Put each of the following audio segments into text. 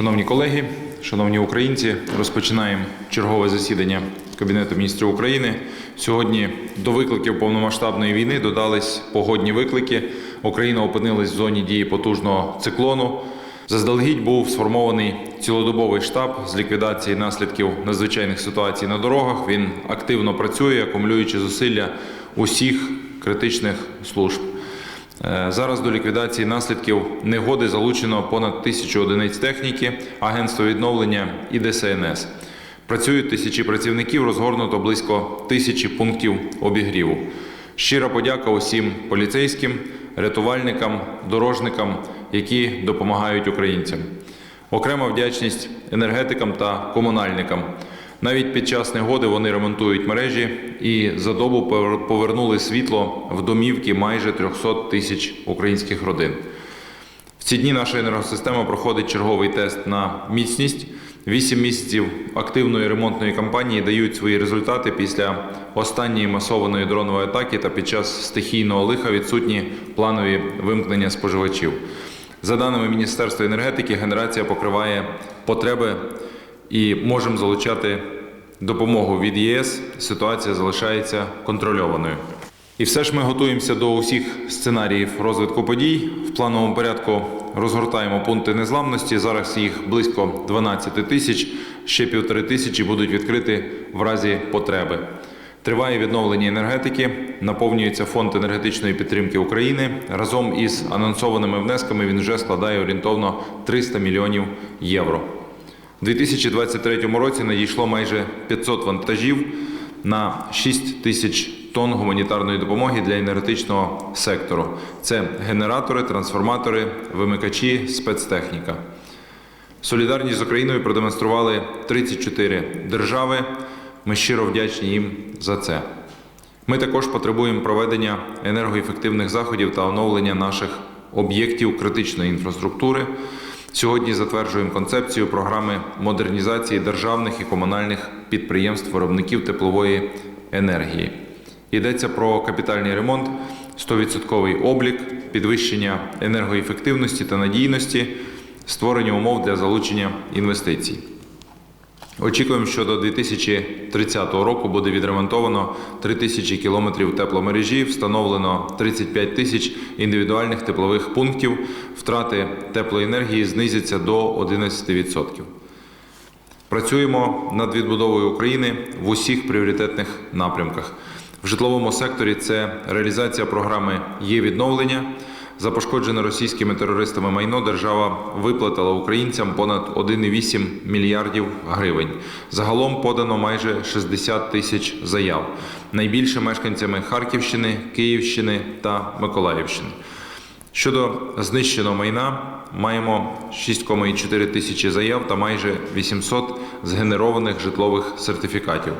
Шановні колеги, шановні українці, розпочинаємо чергове засідання Кабінету міністрів України. Сьогодні до викликів повномасштабної війни додались погодні виклики. Україна опинилась в зоні дії потужного циклону. Заздалегідь був сформований цілодобовий штаб з ліквідації наслідків надзвичайних ситуацій на дорогах. Він активно працює, акумулюючи зусилля усіх критичних служб. Е, Зараз до ліквідації наслідків негоди залучено понад тисячу одиниць техніки, агентство відновлення і ДСНС. Працюють тисячі працівників, розгорнуто близько тисячі пунктів обігріву. Щира подяка усім поліцейським, рятувальникам, дорожникам, які допомагають українцям. Окрема вдячність енергетикам та комунальникам. Навіть під час негоди вони ремонтують мережі і за добу повер- повернули світло в домівки майже 300 тисяч українських родин. В ці дні наша енергосистема проходить черговий тест на міцність. Вісім місяців активної ремонтної кампанії дають свої результати після останньої масованої дронової атаки та під час стихійного лиха відсутні планові вимкнення споживачів. За даними Міністерства енергетики, генерація покриває потреби і можемо залучати допомогу від ЄС. Ситуація залишається контрольованою. І все ж ми готуємося до усіх сценаріїв розвитку подій. В плановому порядку розгортаємо пункти незламності. Зараз їх близько 12 тисяч. Ще півтори тисячі будуть відкриті в разі потреби. Триває відновлення енергетики, наповнюється фонд енергетичної підтримки України. Разом із анонсованими внесками він вже складає орієнтовно 300 мільйонів євро. У 2023 році надійшло майже 500 вантажів на 6 тисяч тонн гуманітарної допомоги для енергетичного сектору. Це генератори, трансформатори, вимикачі, спецтехніка. Солідарність з Україною продемонстрували 34 держави. Ми щиро вдячні їм за це. Ми також потребуємо проведення енергоефективних заходів та оновлення наших об'єктів критичної інфраструктури. Сьогодні затверджуємо концепцію програми модернізації державних і комунальних підприємств виробників теплової енергії. Йдеться про капітальний ремонт, 100% облік, підвищення енергоефективності та надійності, створення умов для залучення інвестицій. Очікуємо, що до 2030 року буде відремонтовано 3 тисячі кілометрів тепломережі, встановлено 35 тисяч індивідуальних теплових пунктів. Втрати теплої енергії знизяться до 11%. Працюємо над відбудовою України в усіх пріоритетних напрямках. В житловому секторі це реалізація програми є відновлення. За пошкоджене російськими терористами майно держава виплатила українцям понад 1,8 мільярдів гривень. Загалом подано майже 60 тисяч заяв. Найбільше мешканцями Харківщини, Київщини та Миколаївщини. Щодо знищеного майна, маємо 6,4 тисячі заяв та майже 800 згенерованих житлових сертифікатів.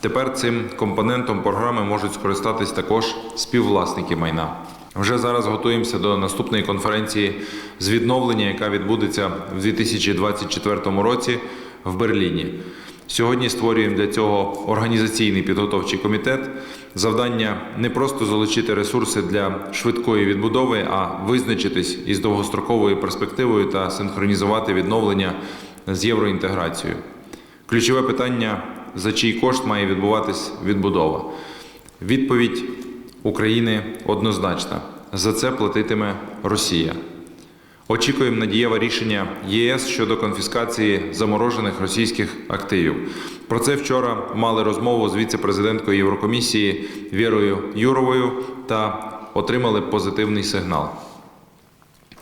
Тепер цим компонентом програми можуть скористатись також співвласники майна. Вже зараз готуємося до наступної конференції з відновлення, яка відбудеться в 2024 році в Берліні. Сьогодні створюємо для цього організаційний підготовчий комітет. Завдання не просто залучити ресурси для швидкої відбудови, а визначитись із довгостроковою перспективою та синхронізувати відновлення з євроінтеграцією. Ключове питання: за чий кошт має відбуватись відбудова? Відповідь України однозначна: за це платитиме Росія. Очікуємо на дієве рішення ЄС щодо конфіскації заморожених російських активів. Про це вчора мали розмову з віце-президенткою Єврокомісії Вірою Юровою та отримали позитивний сигнал.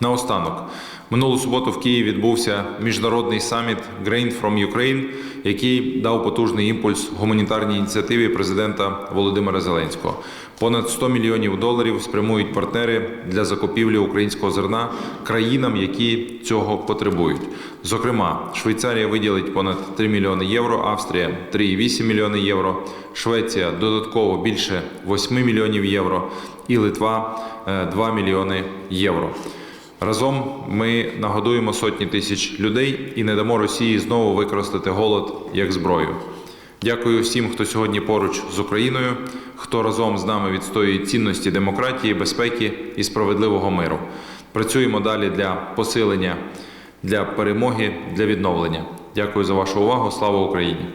Наостанок, минулу суботу в Києві відбувся міжнародний саміт Grain from Ukraine, який дав потужний імпульс гуманітарній ініціативі президента Володимира Зеленського. Понад 100 мільйонів доларів спрямують партнери для закупівлі українського зерна країнам, які цього потребують. Зокрема, Швейцарія виділить понад 3 мільйони євро, Австрія 3,8 мільйони євро, Швеція додатково більше 8 мільйонів євро і Литва е, 2 мільйони євро. Разом ми нагодуємо сотні тисяч людей і не дамо Росії знову використати голод як зброю. Дякую всім, хто сьогодні поруч з Україною, хто разом з нами відстоює цінності демократії, безпеки і справедливого миру. Працюємо далі для посилення для перемоги, для відновлення. Дякую за вашу увагу. Слава Україні!